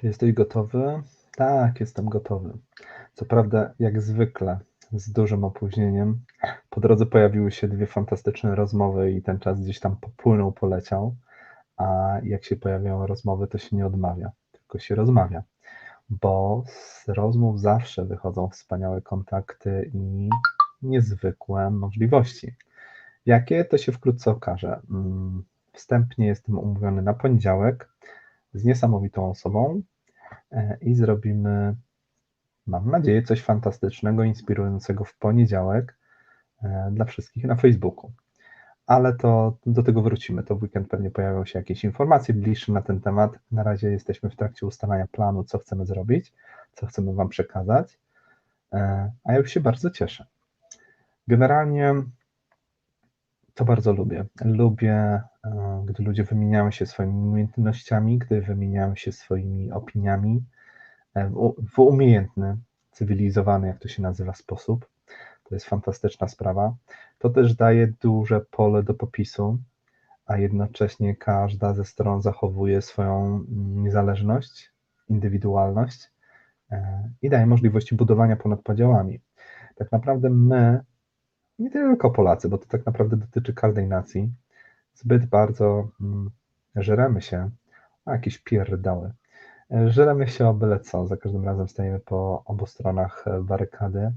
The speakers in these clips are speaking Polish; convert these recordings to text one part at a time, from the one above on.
Czy jesteś gotowy? Tak, jestem gotowy. Co prawda, jak zwykle, z dużym opóźnieniem. Po drodze pojawiły się dwie fantastyczne rozmowy i ten czas gdzieś tam popłynął, poleciał. A jak się pojawiają rozmowy, to się nie odmawia, tylko się rozmawia. Bo z rozmów zawsze wychodzą wspaniałe kontakty i niezwykłe możliwości. Jakie to się wkrótce okaże. Mm, Wstępnie jestem umówiony na poniedziałek z niesamowitą osobą e, i zrobimy, mam nadzieję, coś fantastycznego, inspirującego w poniedziałek e, dla wszystkich na Facebooku. Ale to do tego wrócimy. To w weekend pewnie pojawią się jakieś informacje bliższe na ten temat. Na razie jesteśmy w trakcie ustalania planu, co chcemy zrobić, co chcemy Wam przekazać, e, a ja już się bardzo cieszę. Generalnie to bardzo lubię. Lubię, gdy ludzie wymieniają się swoimi umiejętnościami, gdy wymieniają się swoimi opiniami e, w umiejętny, cywilizowany, jak to się nazywa, sposób. To jest fantastyczna sprawa. To też daje duże pole do popisu, a jednocześnie każda ze stron zachowuje swoją niezależność, indywidualność e, i daje możliwości budowania ponad podziałami. Tak naprawdę my nie tylko Polacy, bo to tak naprawdę dotyczy każdej nacji, zbyt bardzo mm, żeremy się, a jakieś pierdały, żeremy się o byle co, za każdym razem stajemy po obu stronach barykady,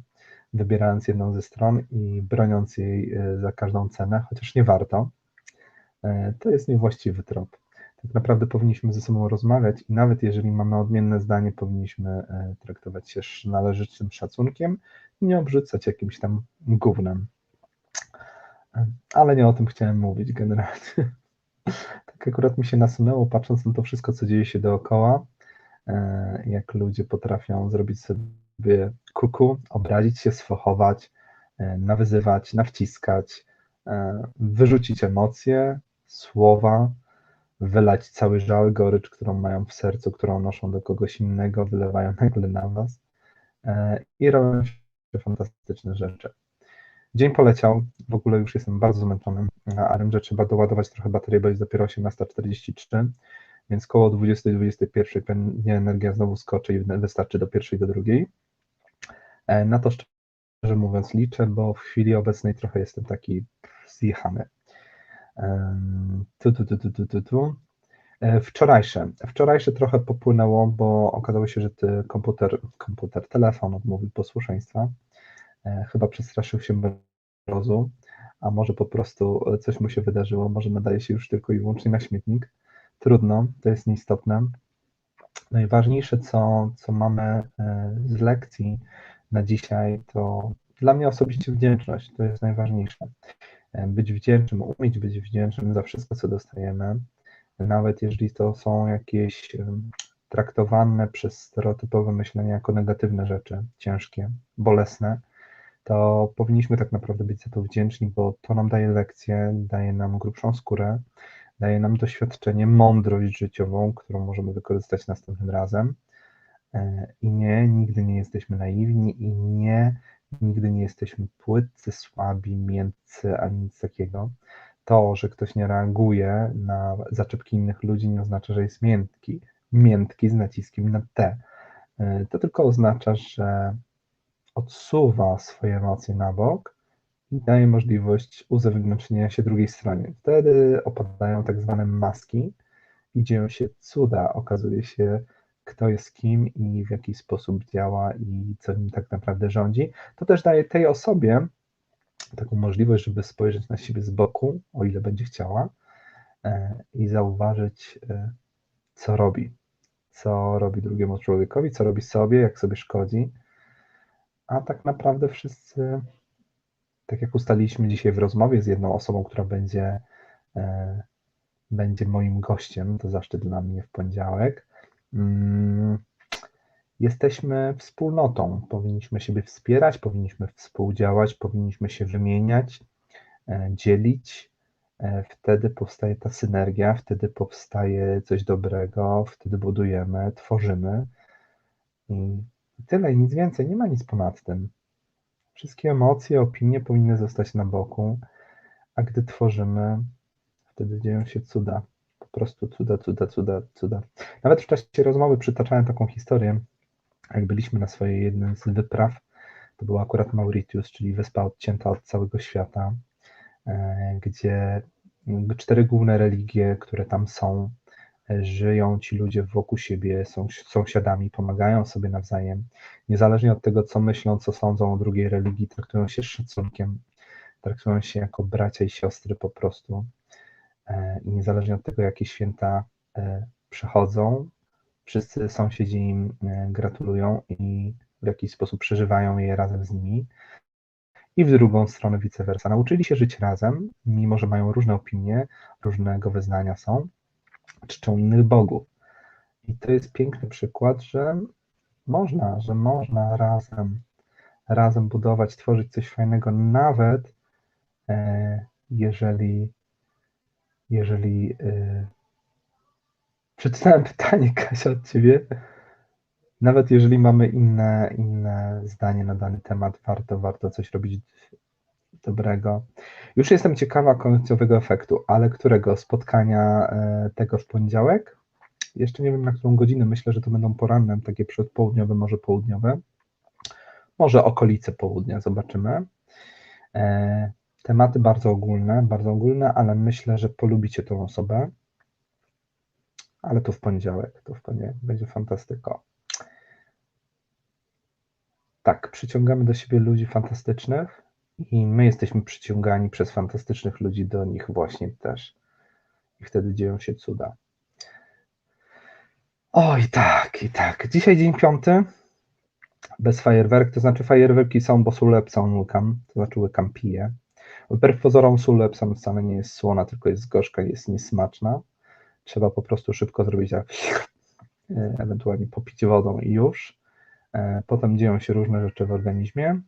wybierając jedną ze stron i broniąc jej e, za każdą cenę, chociaż nie warto. E, to jest niewłaściwy trop. Tak naprawdę powinniśmy ze sobą rozmawiać i nawet jeżeli mamy odmienne zdanie, powinniśmy e, traktować się należytym szacunkiem i nie obrzucać jakimś tam gównem. Ale nie o tym chciałem mówić generalnie. Tak akurat mi się nasunęło, patrząc na to wszystko, co dzieje się dookoła, e, jak ludzie potrafią zrobić sobie kuku, obrazić się, sfochować, e, nawyzywać, nawciskać, e, wyrzucić emocje, słowa, wylać cały żal, gorycz, którą mają w sercu, którą noszą do kogoś innego, wylewają nagle na was i robią się fantastyczne rzeczy. Dzień poleciał, w ogóle już jestem bardzo zmęczony, a że trzeba doładować trochę baterię, bo jest dopiero 18.43, więc koło 20.21 pewnie energia znowu skoczy i wystarczy do pierwszej, do drugiej. E, na to szczerze mówiąc liczę, bo w chwili obecnej trochę jestem taki zjechany. Tu, tu, tu, tu, tu, tu, tu. E, wczorajsze. Wczorajsze trochę popłynęło, bo okazało się, że komputer, komputer, telefon odmówił posłuszeństwa. E, chyba przestraszył się mrozu, a może po prostu coś mu się wydarzyło, może nadaje się już tylko i wyłącznie na śmietnik. Trudno, to jest nieistotne. Najważniejsze, co, co mamy e, z lekcji na dzisiaj, to dla mnie osobiście wdzięczność. To jest najważniejsze. E, być wdzięcznym, umieć być wdzięcznym za wszystko, co dostajemy, nawet jeżeli to są jakieś traktowane przez stereotypowe myślenie jako negatywne rzeczy, ciężkie, bolesne, to powinniśmy tak naprawdę być za to wdzięczni, bo to nam daje lekcję, daje nam grubszą skórę, daje nam doświadczenie, mądrość życiową, którą możemy wykorzystać następnym razem. E, I nie, nigdy nie jesteśmy naiwni i nie, nigdy nie jesteśmy płytcy, słabi, miętcy, ani nic takiego. To, że ktoś nie reaguje na zaczepki innych ludzi, nie oznacza, że jest miętki. Miętki z naciskiem na T. E, to tylko oznacza, że odsuwa swoje emocje na bok i daje możliwość uzewnętrznienia się drugiej stronie. Wtedy opadają tak zwane maski i dzieją się cuda. Okazuje się, kto jest kim i w jaki sposób działa i co nim tak naprawdę rządzi. To też daje tej osobie taką możliwość, żeby spojrzeć na siebie z boku, o ile będzie chciała, e, i zauważyć, e, co robi. Co robi drugiemu człowiekowi, co robi sobie, jak sobie szkodzi a tak naprawdę wszyscy, tak jak ustaliliśmy dzisiaj w rozmowie z jedną osobą, która będzie, e, będzie moim gościem, to zaszczyt dla mnie w poniedziałek. Mm, jesteśmy wspólnotą, powinniśmy siebie wspierać, powinniśmy współdziałać, powinniśmy się wymieniać, e, dzielić. E, wtedy powstaje ta synergia, wtedy powstaje coś dobrego, wtedy budujemy, tworzymy. I tyle i nic więcej, nie ma nic ponad tym. Wszystkie emocje, opinie powinny zostać na boku, a gdy tworzymy, wtedy dzieją się cuda. Po prostu cuda, cuda, cuda, cuda. Nawet w czasie rozmowy przytaczałem taką historię, jak byliśmy na swojej jednym z wypraw, to była akurat Mauritius, czyli wyspa odcięta od całego świata, e, gdzie cztery główne religie, które tam są, żyją ci ludzie wokół siebie, są sąsiadami, pomagają sobie nawzajem. Niezależnie od tego, co myślą, co sądzą o drugiej religii, traktują się z szacunkiem, traktują się jako bracia i siostry po prostu. E, I niezależnie od tego, jakie święta przechodzą, wszyscy sąsiedzi im gratulują i w jakiś sposób przeżywają je razem z nimi. I w drugą stronę vice versa. Nauczyli się żyć razem, mimo że mają różne opinie, różnego wyznania są, czczą innych bogów. I to jest piękny przykład, że można, że można razem, razem budować, tworzyć coś fajnego, nawet e, jeżeli, jeżeli e, przeczytałem pytanie, Kasia, od ciebie, nawet jeżeli mamy inne, inne zdanie na dany temat, warto, warto coś robić dobrego. Już jestem ciekawa końcowego efektu, ale którego spotkania e, tego w poniedziałek? Jeszcze nie wiem na którą godzinę, myślę, że to będą poranne, takie przedpołudniowe, może południowe. Może okolice południa, zobaczymy. E, tematy bardzo ogólne, bardzo ogólne, ale myślę, że polubicie tą osobę. Ale to w poniedziałek, to w poniedziałek będzie fantastyko. Tak, przyciągamy do siebie ludzi fantastycznych i my jesteśmy przyciągani przez fantastycznych ludzi do nich właśnie też. I wtedy dzieją się cuda. Oj, tak, i tak. Dzisiaj dzień piąty. Bez fajerwerk, to znaczy fajerwerki są, bo sól Epsom łykam, to znaczy łykam piję. Wbrew pozorom sól Epsom wcale nie jest słona, tylko jest gorzka, jest niesmaczna. Trzeba po prostu szybko zrobić tak, ewentualnie popić wodą i już. E, potem dzieją się różne rzeczy w organizmie.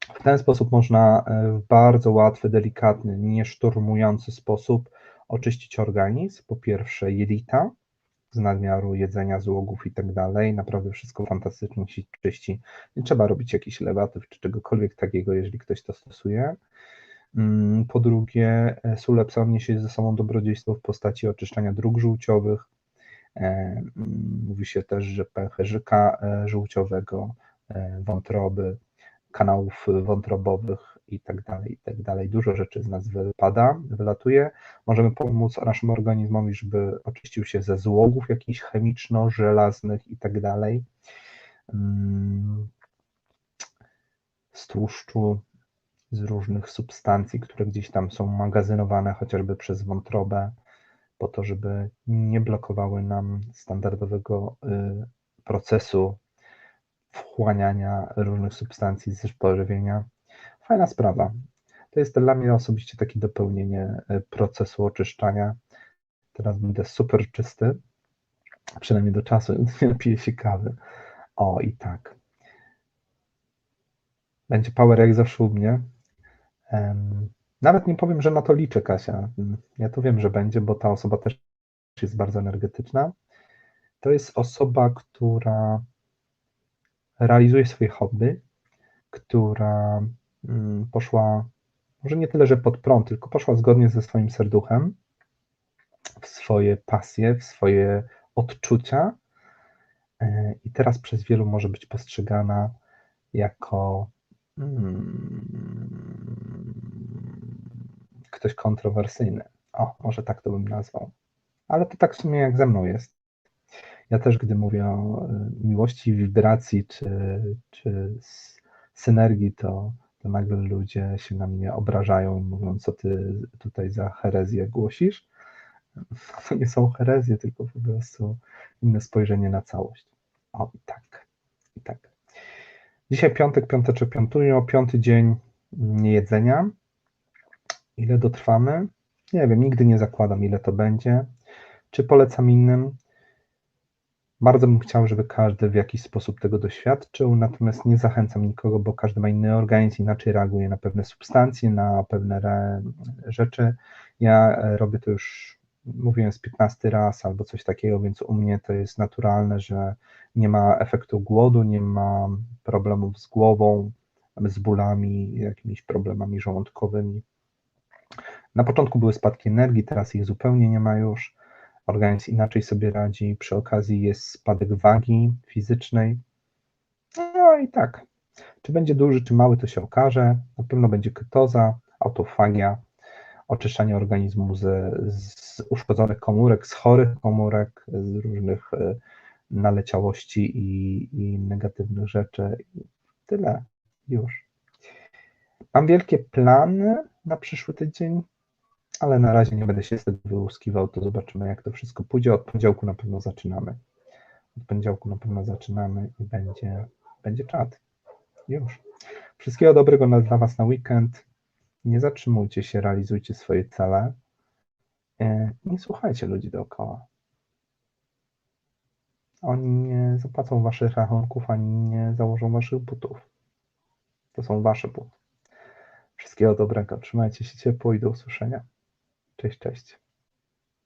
W ten sposób można e, w bardzo łatwy, delikatny, nieszturmujący sposób oczyścić organizm. Po pierwsze jelita z nadmiaru jedzenia, złogów i tak dalej. Naprawdę wszystko fantastycznie się czyści. Nie trzeba robić jakichś lewatyw czy czegokolwiek takiego, jeżeli ktoś to stosuje. Mm, po drugie, e, sól Epsom niesie ze sobą dobrodziejstwo w postaci oczyszczania dróg żółciowych, E, mówi się też, że pęcherzyka żółciowego, wątroby, kanałów wątrobowych i tak dalej, i tak dalej. Dużo rzeczy z nas wypada, wylatuje. Możemy pomóc naszemu organizmowi, żeby oczyścił się ze złogów jakichś chemiczno-żelaznych i tak dalej. Mm, z tłuszczu, z różnych substancji, które gdzieś tam są magazynowane, chociażby przez wątrobę po to, żeby nie blokowały nam standardowego y, procesu wchłaniania różnych substancji z pożywienia. Fajna sprawa. To jest dla mnie osobiście takie dopełnienie y, procesu oczyszczania. Teraz będę super czysty, przynajmniej do czasu, nie napiję się kawy. O, i tak. Będzie power jak zawsze u mnie. Nawet nie powiem, że na to liczę, Kasia. Ja to wiem, że będzie, bo ta osoba też jest bardzo energetyczna. To jest osoba, która realizuje swoje hobby, która mm, poszła, może nie tyle, że pod prąd, tylko poszła zgodnie ze swoim serduchem, w swoje pasje, w swoje odczucia. E, I teraz przez wielu może być postrzegana jako Hmm. ktoś kontrowersyjny. O, może tak to bym nazwał. Ale to tak w sumie jak ze mną jest. Ja też, gdy mówię o y, miłości, wibracji czy, czy synergii, to, to nagle ludzie się na mnie obrażają, mówiąc, co ty tutaj za herezję głosisz. To nie są herezje, tylko po prostu inne spojrzenie na całość. O, i tak, i tak. Dzisiaj piątek, piąteczek piątują, piąty dzień niejedzenia. Ile dotrwamy? Nie wiem, nigdy nie zakładam, ile to będzie. Czy polecam innym? Bardzo bym chciał, żeby każdy w jakiś sposób tego doświadczył, natomiast nie zachęcam nikogo, bo każdy ma inny organizm, inaczej reaguje na pewne substancje, na pewne rzeczy. Ja e, robię to już, mówiłem z 15 raz albo coś takiego, więc u mnie to jest naturalne, że nie ma efektu głodu, nie ma problemów z głową, z bólami, jakimiś problemami żołądkowymi. Na początku były spadki energii, teraz ich zupełnie nie ma już. Organizm inaczej sobie radzi. Przy okazji jest spadek wagi fizycznej. No i tak. Czy będzie duży, czy mały, to się okaże. Na pewno będzie ketoza, autofagia, oczyszczanie organizmu z, z uszkodzonych komórek, z chorych komórek, z różnych e, naleciałości i, i negatywnych rzeczy. Tyle już. Mam wielkie plany na przyszły tydzień, ale na razie nie będę się z tego wyłuskiwał, to zobaczymy jak to wszystko pójdzie. Od poniedziałku na pewno zaczynamy. Od poniedziałku na pewno zaczynamy i będzie, będzie czat. Już. Wszystkiego dobrego dla Was na weekend. Nie zatrzymujcie się, realizujcie swoje cele. E, Nie słuchajcie ludzi dookoła. Oni nie zapłacą Waszych rachunków, ani nie założą Waszych butów. To są Wasze buty. Wszystkiego dobrego. Trzymajcie się ciepło i do usłyszenia. Cześć, cześć.